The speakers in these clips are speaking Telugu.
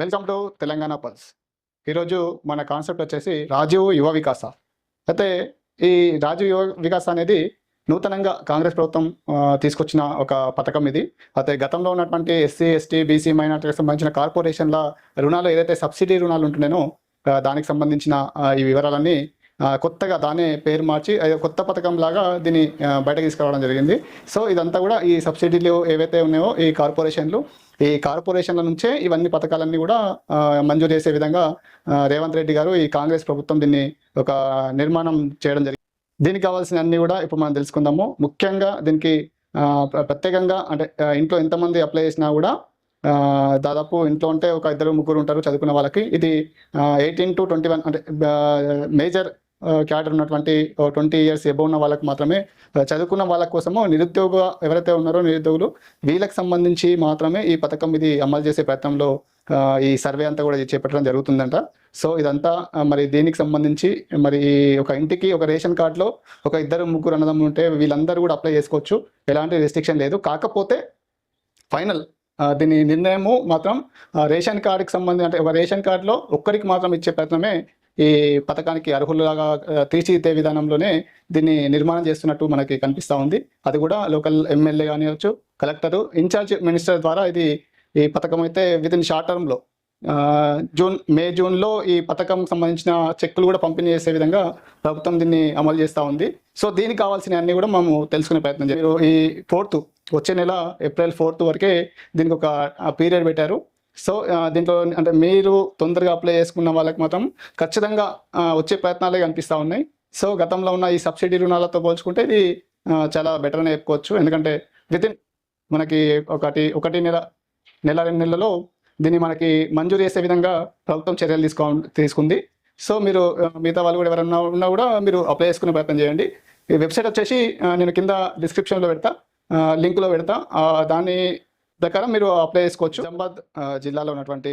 Welcome to Telangana pulse. ఈరోజు మన కాన్సెప్ట్ వచ్చేసి రాజీవ్ యువ వికాస. అయితే ఈ రాజీవ్ యువ వికాస అనేది నూతనంగా కాంగ్రెస్ ప్రభుత్వం తీసుకొచ్చిన ఒక పథకం ఇది. అయితే గతంలో ఉన్నటువంటి ఎస్సీ ఎస్టీ బీసీ మైనార్టీకి సంబంధించిన కార్పొరేషన్ల రుణాలు ఏదైతే సబ్సిడీ రుణాలు ఉంటున్నాయో దానికి సంబంధించిన ఈ వివరాలన్నీ కొత్తగా దానే పేరు మార్చి కొత్త పథకం లాగా దీన్ని బయటకు తీసుకురావడం జరిగింది. సో ఇదంతా కూడా ఈ సబ్సిడీలు ఏవైతే ఉన్నాయో ఈ కార్పొరేషన్లు ఈ కార్పొరేషన్ల నుంచే ఇవన్నీ పథకాలన్నీ కూడా మంజూరు చేసే విధంగా రేవంత్ రెడ్డి గారు ఈ కాంగ్రెస్ ప్రభుత్వం దీన్ని ఒక నిర్మాణం చేయడం జరిగింది. దీనికి కావాల్సిన అన్ని కూడా ఇప్పుడు మనం తెలుసుకుందాము. ముఖ్యంగా దీనికి ప్రత్యేకంగా అంటే ఇంట్లో ఎంతమంది అప్లై చేసినా కూడా దాదాపు ఇంట్లో ఉంటే ఒక ఇద్దరు ముగ్గురు ఉంటారు చదువుకున్న వాళ్ళకి. ఇది ఎయిటీన్ టు ట్వంటీ వన్ అంటే మేజర్ క్యాడర్ ఉన్నటువంటి ట్వంటీ ఇయర్స్ ఎబో ఉన్న వాళ్ళకు మాత్రమే చదువుకున్న వాళ్ళ కోసము నిరుద్యోగ ఎవరైతే ఉన్నారో నిరుద్యోగులు వీళ్ళకి సంబంధించి మాత్రమే ఈ పథకం ఇది అమలు చేసే ప్రయత్నంలో ఈ సర్వే అంతా కూడా చేపట్టడం జరుగుతుందంట. సో ఇదంతా మరి దీనికి సంబంధించి మరి ఒక ఇంటికి ఒక రేషన్ కార్డులో ఒక ఇద్దరు ముగ్గురు అన్నదమ్ములు ఉంటే వీళ్ళందరూ కూడా అప్లై చేసుకోవచ్చు. ఎలాంటి రెస్ట్రిక్షన్ లేదు. కాకపోతే ఫైనల్ దీని నిర్ణయము మాత్రం రేషన్ కార్డుకి సంబంధించి అంటే ఒక రేషన్ కార్డులో ఒక్కరికి మాత్రం ఇచ్చే ప్రయత్నమే ఈ పథకానికి అర్హులుగా తీర్చిదిద్దే విధానంలోనే దీన్ని నిర్మాణం చేస్తున్నట్టు మనకి కనిపిస్తూ ఉంది. అది కూడా లోకల్ ఎమ్మెల్యే కానివచ్చు కలెక్టరు ఇన్ఛార్జ్ మినిస్టర్ ద్వారా ఇది ఈ పథకం అయితే విదిన్ షార్ట్ టర్మ్లో జూన్ మే జూన్లో ఈ పథకం సంబంధించిన చెక్కులు కూడా పంపిణీ చేసే విధంగా ప్రభుత్వం దీన్ని అమలు చేస్తూ ఉంది. సో దీనికి కావాల్సిన అన్ని కూడా మనము తెలుసుకునే ప్రయత్నం చేయాలి ఈ ఫోర్త్ వచ్చే నెల ఏప్రిల్ ఫోర్త్ వరకే దీనికి ఒక పీరియడ్ పెట్టారు. సో దీంట్లో అంటే మీరు తొందరగా అప్లై చేసుకున్న వాళ్ళకి మాత్రం ఖచ్చితంగా వచ్చే ప్రయత్నాలే కనిపిస్తూ ఉన్నాయి. సో గతంలో ఉన్న ఈ సబ్సిడీ రుణాలతో పోల్చుకుంటే ఇది చాలా బెటర్ అని చెప్పుకోవచ్చు. ఎందుకంటే వితిన్ మనకి ఒకటి ఒకటి నెల నెల రెండు నెలలలో దీన్ని మనకి మంజూరు చేసే విధంగా ప్రభుత్వం చర్యలు తీసుకో తీసుకుంది. సో మీరు మిగతా వాళ్ళు కూడా ఎవరైనా ఉన్నా కూడా మీరు అప్లై చేసుకునే ప్రయత్నం చేయండి. ఈ వెబ్సైట్ వచ్చేసి నేను కింద డిస్క్రిప్షన్లో పెడతా లింక్లో పెడతా. దాన్ని ప్రకారం మీరు అప్లై చేసుకోవచ్చు. నిజామాబాద్ జిల్లాలో ఉన్నటువంటి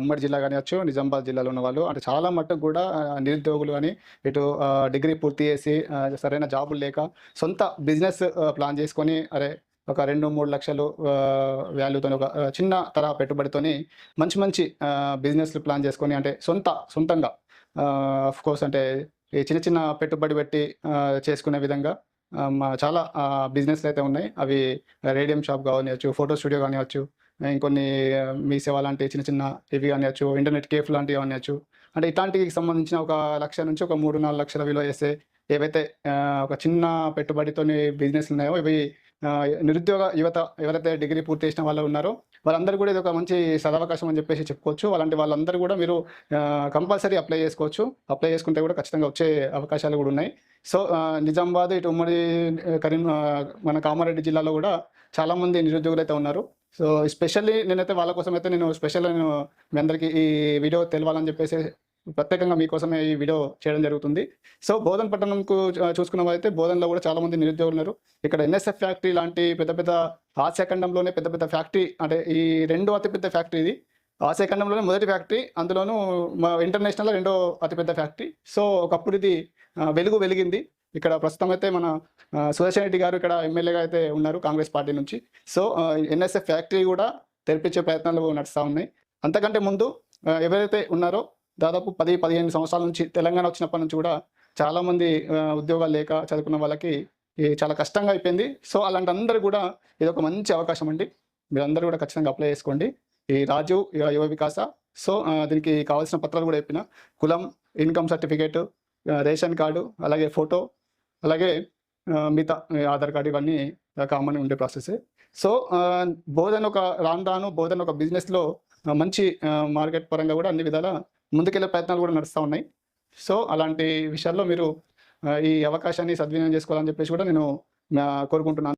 ఉమ్మడి జిల్లా కానివచ్చు నిజామాబాద్ జిల్లాలో ఉన్న వాళ్ళు అంటే చాలా మట్టుకు కూడా నిరుద్యోగులు కానీ ఇటు డిగ్రీ పూర్తి చేసి సరైన జాబులు లేక సొంత బిజినెస్ ప్లాన్ చేసుకొని అరే ఒక రెండు మూడు లక్షలు వాల్యూతో ఒక చిన్న తరహా పెట్టుబడితోని మంచి మంచి బిజినెస్లు ప్లాన్ చేసుకొని అంటే సొంత సొంతంగా ఆఫ్కోర్స్ అంటే ఈ చిన్న చిన్న పెట్టుబడి పెట్టి చేసుకునే విధంగా చాలా బిజినెస్లు అయితే ఉన్నాయి. అవి రేడియం షాప్ కానివచ్చు ఫోటో స్టూడియో కానివచ్చు ఇంకొన్ని మీ సేవ లాంటి చిన్న చిన్న ఇవి కానివచ్చు ఇంటర్నెట్ కేఫ్ లాంటివి కానివచ్చు అంటే ఇట్లాంటికి సంబంధించిన ఒక లక్ష నుంచి ఒక మూడు నాలుగు లక్షల విలువ చేసే ఏవైతే ఒక చిన్న పెట్టుబడితోని బిజినెస్ ఉన్నాయో ఇవి నిరుద్యోగ యువత ఎవరైతే డిగ్రీ పూర్తి చేసిన వాళ్ళు ఉన్నారో వాళ్ళందరూ కూడా ఇది ఒక మంచి సదవకాశం అని చెప్పేసి చెప్పుకోవచ్చు. అలాంటి వాళ్ళందరూ కూడా మీరు కంపల్సరీ అప్లై చేసుకోవచ్చు. అప్లై చేసుకుంటే కూడా ఖచ్చితంగా వచ్చే అవకాశాలు కూడా ఉన్నాయి. సో నిజామాబాద్ ఇటు ఉమ్మడి కరీం మన కామారెడ్డి జిల్లాలో కూడా చాలామంది నిరుద్యోగులు అయితే ఉన్నారు. సో ఎస్పెషల్లీ నేనైతే వాళ్ళ కోసం అయితే నేను స్పెషల్ నేను మీ అందరికీ ఈ వీడియో తెలవాలని చెప్పేసి ప్రత్యేకంగా మీకోసమే ఈ వీడియో చేయడం జరుగుతుంది. సో బోధన్ పట్టణంకు ఆ, చూసుకున్న బోధన్లో కూడా చాలా మంది నిరుద్యోగులు ఉన్నారు. ఇక్కడ ఎన్ఎస్ఎఫ్ ఫ్యాక్టరీ లాంటి పెద్ద పెద్ద ఆసియా ఖండంలోనే పెద్ద పెద్ద ఫ్యాక్టరీ అంటే ఈ రెండు అతిపెద్ద ఫ్యాక్టరీ ఇది. ఆసియా ఖండంలోనే మొదటి ఫ్యాక్టరీ అందులోనూ మా ఇంటర్నేషనల్ రెండో అతిపెద్ద ఫ్యాక్టరీ. సో ఒకప్పుడు ఇది వెలుగు వెలిగింది. ఇక్కడ ప్రస్తుతం అయితే మన సుదర్శన్ రెడ్డి గారు ఇక్కడ ఎమ్మెల్యేగా అయితే ఉన్నారు కాంగ్రెస్ పార్టీ నుంచి. సో ఎన్ఎస్ఎఫ్ ఫ్యాక్టరీ కూడా తెరిపించే ప్రయత్నాలు నడుస్తూ ఉన్నాయి. అంతకంటే ముందు ఎవరైతే ఉన్నారో దాదాపు పది పదిహేను సంవత్సరాల నుంచి తెలంగాణ వచ్చినప్పటి నుంచి కూడా చాలామంది ఉద్యోగాలు లేక చదువుకున్న వాళ్ళకి చాలా కష్టంగా అయిపోయింది. సో అలాంటి అందరూ కూడా ఇది ఒక మంచి అవకాశం అండి. మీరందరూ కూడా ఖచ్చితంగా అప్లై చేసుకోండి. ఈ రాజు యువ వికాస సో దీనికి కావాల్సిన పత్రాలు కూడా చెప్పిన. కులం ఇన్కమ్ సర్టిఫికేట్ రేషన్ కార్డు అలాగే ఫోటో అలాగే మిగతా ఆధార్ కార్డు ఇవన్నీ కామన్ ఉండే ప్రాసెస్. సో బోధన ఒక రాను రాను బోధన ఒక బిజినెస్లో మంచి మార్కెట్ పరంగా కూడా అన్ని విధాల ముందుకెళ్ళే ప్రయత్నాలు కూడా నడుస్తూ ఉన్నాయి. సో అలాంటి విషయాల్లో మీరు ఈ అవకాశాన్ని సద్వినియోగం చేసుకోవాలని చెప్పేసి కూడా నేను కోరుకుంటున్నాను.